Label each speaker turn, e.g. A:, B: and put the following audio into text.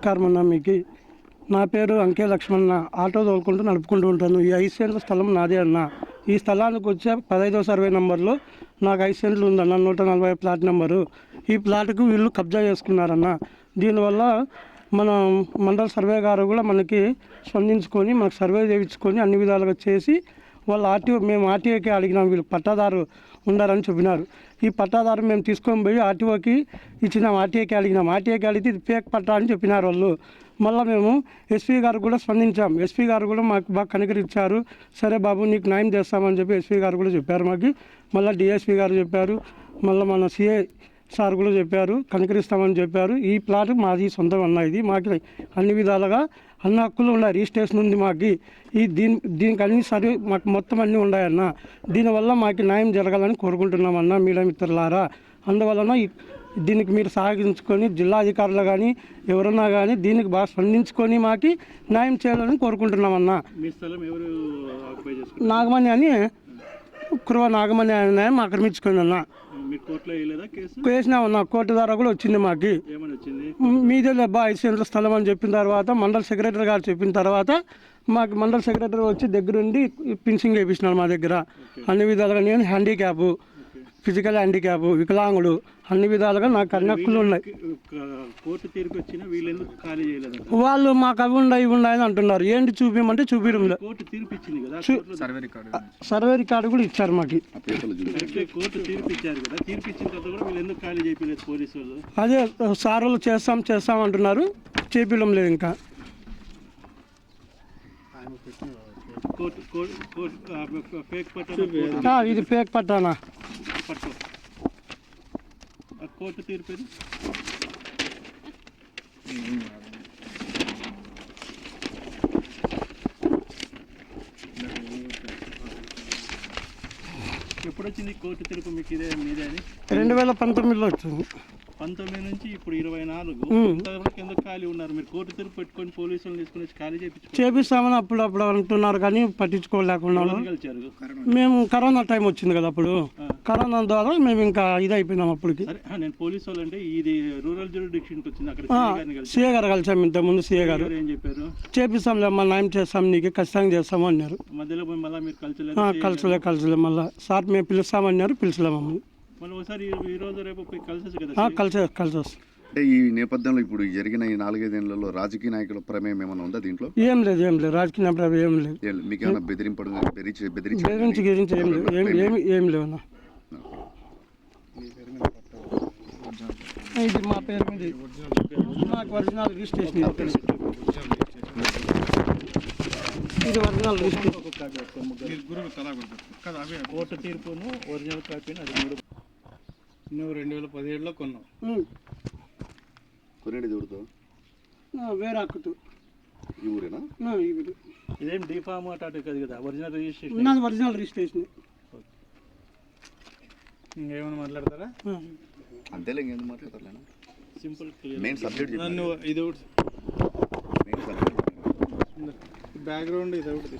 A: నమస్కారం అన్న మీకు నా పేరు అంకే లక్ష్మణ ఆటో తోలుకుంటూ నడుపుకుంటూ ఉంటాను. ఈ ఐదు సెంట్ల స్థలం నాదే అన్న. ఈ స్థలానికి వచ్చే పదహైదో సర్వే నెంబర్లో నాకు ఐదు సెంట్లు ఉందన్న. నూట నలభై ప్లాట్ నెంబరు. ఈ ప్లాట్కు వీళ్ళు కబ్జా చేసుకున్నారన్న. దీనివల్ల మన మండల సర్వే గారు కూడా మనకి స్పందించుకొని మనకు సర్వే చేయించుకొని అన్ని విధాలుగా చేసి వాళ్ళు ఆర్టీఓ మేము ఆర్టీఓకి అడిగినాం వీళ్ళు పట్టాదారు ఉండాలని చెప్పినారు. ఈ పట్టాదారు మేము తీసుకొని పోయి ఆర్టీఓకి ఇచ్చినాం ఆర్టీఓకి అడిగినాం. ఆర్టీఓకి అడిగితే ఇది ఫేక్ పట్టా అని చెప్పినారు వాళ్ళు. మళ్ళీ మేము ఎస్పీ గారు కూడా స్పందించాం. ఎస్పీ గారు కూడా మాకు బాగా కనికరించారు. సరే బాబు నీకు న్యాయం చేస్తామని చెప్పి ఎస్పీ గారు కూడా చెప్పారు మాకు. మళ్ళీ డిఎస్పీ గారు చెప్పారు. మళ్ళీ మన సిఏ సార్ కూడా చెప్పారు. కనికరిస్తామని చెప్పారు. ఈ ప్లాట్ మాది సొంతం అన్న ఇది. మాకు అన్ని విధాలుగా అన్ని హక్కులు ఉన్నాయి. రిజిస్ట్రేషన్ ఉంది మాకు. ఈ దీని దీనికి అన్ని సరి మాకు మొత్తం అన్నీ ఉన్నాయన్న దీనివల్ల మాకు న్యాయం జరగాలని కోరుకుంటున్నామన్న మీడియా మిత్రులారా. అందువలన దీనికి మీరు సహకరించుకొని జిల్లా అధికారులు కానీ ఎవరన్నా కానీ దీనికి బాగా స్పందించుకొని మాకు న్యాయం చేయాలని కోరుకుంటున్నామన్నా. నాగమణి అని కురవ నాగమణి ఆయన ఆక్రమించుకొని అన్న
B: కేసు?
A: వేసినామన్న కోర్టు ద్వారా కూడా వచ్చింది మాకు. మీదే లేబ్బా ఐదు సెంట్ల స్థలం అని చెప్పిన తర్వాత మండల సెక్రటరీ గారు చెప్పిన తర్వాత మాకు మండల సెక్రటరీ వచ్చి దగ్గరుండి పింఛింగ్ వేయించినాడు మా దగ్గర. అన్ని విధాలుగా నేను హ్యాండిక్యాప్. ఫిజికల్ హ్యాండిక్యాప్ వికలాంగుడు అన్ని విధాలుగా నాకు అన్ని హక్కులు ఉన్నాయి.
B: కోర్టు తీర్పు వచ్చినా వీళ్ళు ఖాళీ
A: వాళ్ళు మాకు అవి ఉన్నాయి ఇవి ఉన్నాయి అని అంటున్నారు. ఏంటి చూపించమంటే చూపించడం లేదు
B: కోర్టు తీర్పు ఇచ్చింది కదా
A: సర్వే రికార్డు కూడా ఇచ్చారు మాకు.
B: కోర్టు తీర్పు ఇచ్చారు కదా. తీర్పు ఇచ్చిన తర్వాత కూడా వీళ్ళు ఎందుకు ఖాళీ చేయలేదు పోలీసు వాళ్ళు
A: అదే సార్ వాళ్ళు చేస్తాం చేస్తాం అంటున్నారు. చేపించడం లేదు ఇంకా. ఇది ఫేక్ పట్టానా?
B: పట్టు ఆ కోర్టు తీర్పు ఎప్పుడు వచ్చింది కోర్టు తీర్పు మీకు ఇదే మీదే అని?
A: రెండు వేల పంతొమ్మిదిలో వచ్చింది.
B: పంతొమ్మిది నుంచి ఇప్పుడు ఇరవై నాలుగు ఎందుకు ఖాళీ ఉన్నారు? మీరు కోర్టు తీర్పు పెట్టుకొని పోలీసులను తీసుకొని ఖాళీ చేయించుకోవాలి
A: చేపిస్తామని అప్పుడు అప్పుడు అంటున్నారు కానీ పట్టించుకోలేకుండా మేము కరోనా టైం వచ్చింది కదా అప్పుడు. కరోనా ద్వారా మేము ఇంకా ఇది అయిపోయినాం అప్పటికి
B: నేను పోలీసు వాళ్ళు అంటే ఇది రూరల్ జ్యూరిడిక్షన్కి వచ్చింది. అక్కడ
A: సీఏ గారు కలిసాం ఇంతకుముందు సీఏ గారు.
B: ఏం చెప్పారు?
A: చేపిస్తాంలే అమ్మా న్యాయం చేస్తాం నీకు ఖచ్చితంగా చేస్తాము అన్నారు.
B: మధ్యలో మళ్ళీ మీరు
A: ఆ,
B: కలిసలేదు
A: కలిసలే కలిసలే మళ్ళీ. సార్ మేము పిలుస్తామన్నారు పిలిచలేమమ్మ
B: మళ్ళీ ఒకసారి ఈ- రోజు రేపు పోయి కలిసొచ్చు కదా
A: ఆ, కలిసే కలిసి. వస్తాం
C: అంటే ఈ నేపథ్యంలో ఇప్పుడు జరిగిన ఈ నాలుగైదేళ్ళలో రాజకీయ నాయకుల ప్రమేయం ఏమైనా ఉందా దీంట్లో?
A: ఏం లేదు ఏం లేదు. రాజకీయ ఏం లేదు.
C: ఏ- మీకేమైనా బెదిరింపడం కానీ బెదిరించి బెదిరించి
A: గురించి ఏం లేదు. ఏం ఏమి ఏం లేవు అన్న. ఇది మా పేరు మీద నాకు ఒరిజినల్ రిజిస్ట్రేషన్ ఇది. ఇది ఒరిజినల్ రిజిస్ట్రేషన్.
B: కోర్టు తీర్పును ఒరిజినల్ కాపీని అది మూడు
D: నువ్వు రెండు వేల పదిహేడులో కొన్నావు.
C: కొనేది ఎవరితో
A: ఆ, వేరే అక్కతో
C: ఈ ఊరేనా?
A: ఆ, ఇది
B: ఇదేం డిఫామ్ అటాటు కాదు కదా ఒరిజినల్ రిజిస్ట్రేషన్.
A: నాది ఒరిజినల్ రిజిస్ట్రేషన్.
D: ఇంకేమైనా మాట్లాడతారా.
C: అంతేలే ఇంకేందుకు మాట్లాడతారులేనా
B: సింపుల్ క్లియర్
C: మెయిన్ సబ్జెక్ట్
D: నన్ను ఇది ఒకటి.
C: మెయిన్ సబ్జెక్ట్
D: బ్యాక్గ్రౌండ్ ఇది ఒకటి